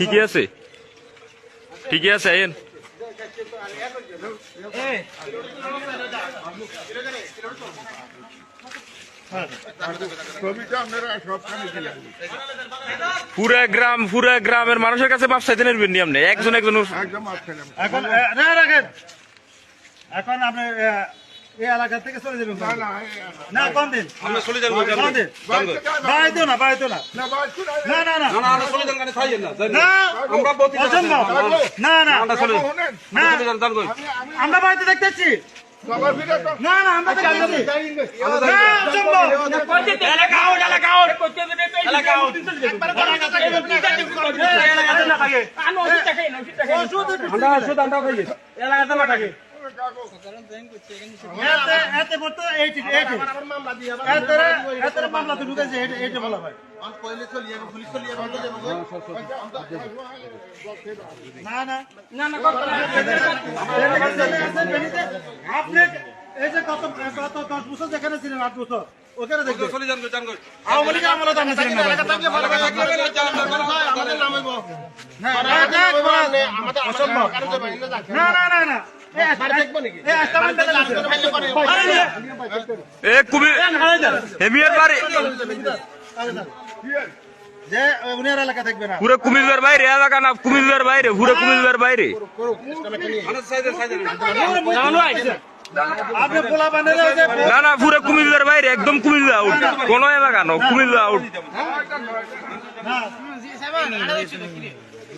ঠিকই আছে। ঠিকই আছে আইন পুরা গ্রাম পুরা গ্রামের মানুষের কাছে মাপ চাইতে নেবেন নি আপনি? একজন একজন এখন রাখেন। এখন আপনি এই এলাকা থেকে চলে যাবেন না না না কোন দিন আমরা চলে যাব কোন? দিন বাইরে না বাড়াইতো না। না না না না না। না আমরা চলে যান কানে থাইয়েন না না। না আমরা বলতে না না আমরা চলে না চলে যান যান কই আমি আমরা বাড়িতে দেখতেছি। না থাকে না। না। না আপনি এই যে গত গত দশ বছর যেখানে ছিলেন আট বছর ওখানে দেখবেন চলে যান আওয়ামী লীগের আমলে তো আপনি ছিলেন না। না, না, না, অসম্ভব। না, না, না, না। এই একটা- এই একটা মান বেলা আছে। এ কুমির হেমিয়ার বাড়ি এলাকা থাকবে না পুরো কুমিল্লার বাইরে এলাকা না কুমিল্লার বাইরে পুরো কুমিল্লার বাইরে না না পুরো কুমিল্লার বাইরে একদম কুমিল্লা আউট কোন এলাকা না Comilla out